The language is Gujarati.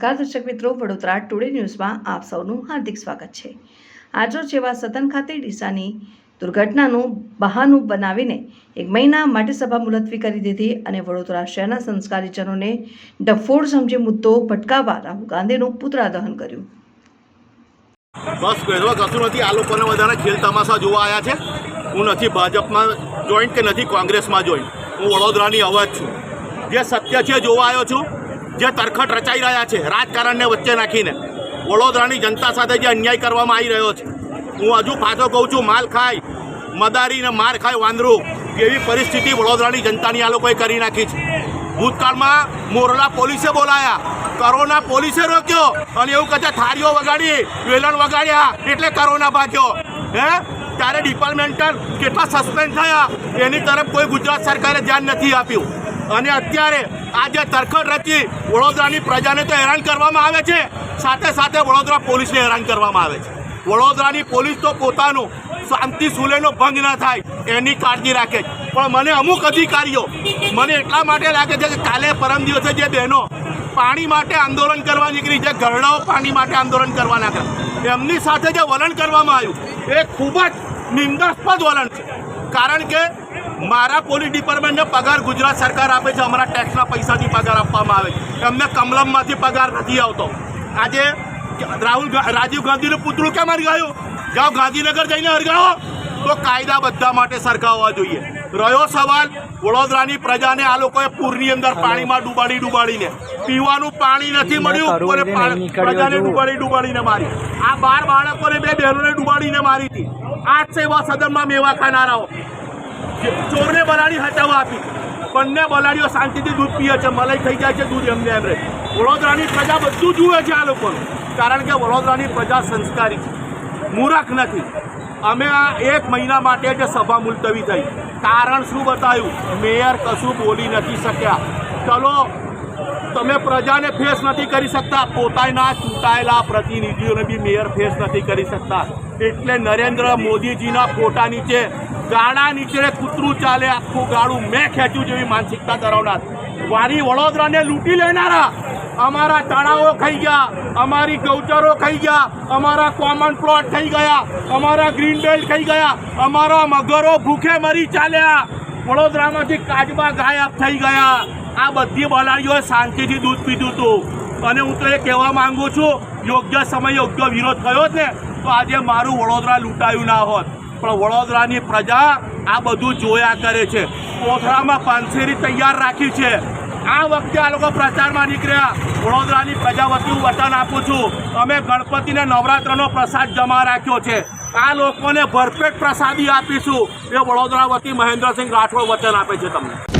નમસ્કાર, દર્શક મિત્રો. વડોદરા ટુડે ન્યૂઝમાં આપ સૌનું હાર્દિક સ્વાગત છે. આજરોજ એવા સદન ખાતે ડીસાની દુર્ઘટનાનું બહાનું બનાવીને એક મહિના માટે સભા મુલતવી કરી દીધી અને વડોદરા શહેરના સંસ્કારીજનોને ડફોડ સમજી મુદ્દો ભટકાવવા રાહુલ ગાંધીનું પુત્રાદહન દહન કર્યું. બસ કહેવા કશું નથી, આ લોકોને વધારે ખેલ તમાશા જોવા આવ્યા છે. હું નથી ભાજપમાં જોઈન્ટ કે નથી કોંગ્રેસમાં જોઈન્ટ હું વડોદરાની અવાજ છું. જે સત્ય છે જોવા આવ્યો છું. જે તરખટ રચાઈ રહ્યા છે, રાજકારણને વચ્ચે નાખીને. વડોદરાની જનતા સાથે જે અન્યાય કરવામાં આવી રહ્યો છે. હું હજુ પાછો કહું છું, માલ ખાય, મદારીને માર ખાય વાંદરું, એવી પરિસ્થિતિ વડોદરાની જનતાની આ લોકોએ કરી નાખી છે. ભૂતકાળમાં મોરલા પોલીસે બોલાયા, કરોના પોલીસે રોક્યો, અને એવું કહે છે, થાળીઓ વગાડી, વેલણ વગાડ્યા, એટલે કરોના ભાગ્યો. હે? ત્યારે ડિપાર્ટમેન્ટલ કેટલા સસ્પેન્ડ થયા, એની તરફ કોઈ ગુજરાત સરકારે ધ્યાન નથી આપ્યું. અને અત્યારે આ જે તરખડ રચી વડોદરાની પ્રજાને તો હેરાન કરવામાં આવે છે. સાથે સાથે વડોદરા પોલીસને હેરાન કરવામાં આવે છે. વડોદરાની પોલીસ તો પોતાનું શાંતિ સુલેનો ભંગ ન થાય, એની કાળજી રાખે પણ મને અમુક અધિકારીઓ, મને એટલા માટે લાગે છે કે કાલે પરમ દિવસે જે બહેનો પાણી માટે આંદોલન કરવા નીકળી જે ઘરડાઓ પાણી માટે આંદોલન કરવા નાખ્યા એમની સાથે જે વલણ કરવામાં આવ્યું, એ ખૂબ જ નિંદાસ્પદ વલણ છે. કારણ કે મારા પોલીસ ડિપાર્ટમેન્ટને પગાર ગુજરાત સરકાર આપે છે. અમારા ટેક્સના પૈસાથી પગાર આપવામાં આવે છે. એમને કમલમમાંથી પગાર નથી આવતો. આજે રાહુલ રાજીવ ગાંધીનું પુતળું કેમ હરગાયું? જાઓ ગાંધીનગર જઈને હરગાવો. તો કાયદા બધા માટે સરખા હોવા જોઈએ. રહ્યો સવાલ વડોદરાની પ્રજાને આ લોકોએ પૂરની અંદર પાણીમાં ડૂબાડી ડૂબાડીને. પીવાનું પાણી નથી મળ્યું પ્રજાને ડૂબાડી ડૂબાડીને મારી. આ બાર બાળકોને બે બહેનોને ડૂબાડીને મારી હતી. આ સેવા સદનમાં મેવા ખાનારાઓ. ચોરને બલાડી હટાવવા આપી. બંને બલાડીઓ શાંતિથી દૂધ પીએ છે, મલાઈ થઈ જાય છે, દૂધ એમને એમ રહે. વડોદરાની પ્રજા બધું જુએ છે આ લોકોનું. કારણ કે વડોદરાની પ્રજા સંસ્કારી છે. મૂરખ નથી. અમે આ એક મહિના માટે જે સભા મુલતવી થઈ. કારણ શું બતાવ્યું? મેયર કશું બોલી નથી શક્યા. ચલો તમે પ્રજાને ફેસ નથી કરી શકતા. પોતાના ચૂંટાયેલા પ્રતિનિધિઓને બી મેયર ફેસ નથી કરી શકતા. એટલે નરેન્દ્ર મોદીજીના ફોટા નીચે ગાડા નીચે કૂતરું ચાલે, આખું ગાડું મેં ખેંચ્યું જેવી માનસિકતા ધરાવનાર. વારી વડોદરાને લૂંટી લેનારા. અમારા તળાવો ખાઈ ગયા, અમારી ગૌચરો ખાઈ ગયા, અમારા કોમન પ્લોટ થઈ ગયા, અમારા ગ્રીન બેલ્ટ ખાઈ ગયા, અમારા મગરો ભૂખે મરી ચાલ્યા. વડોદરામાંથી કાચબા ગાયબ થઈ ગયા. આ બધી બલાડીઓએ શાંતિથી દૂધ પીધું હતું અને હું તો એ કહેવા માંગુ છું, યોગ્ય સમય, યોગ્ય વિરોધ થયો ને, તો આજે મારું વડોદરા લૂંટાયું ના હોત. પણ વડોદરાની પ્રજા આ બધું જોયા કરે છે. કોથળામાં પાંસેરી તૈયાર રાખી છે. આ વખતે આ લોકો પ્રચારમાં નીકળ્યા. વડોદરાની પ્રજા વતી હું વચન આપું છું. અમે ગણપતિને નવરાત્રનો પ્રસાદ જમા રાખ્યો છે. આ લોકોને ભરપેટ પ્રસાદી આપીશું. એ વડોદરા વતી મહેન્દ્રસિંહ રાઠોડ વચન આપે છે તમને.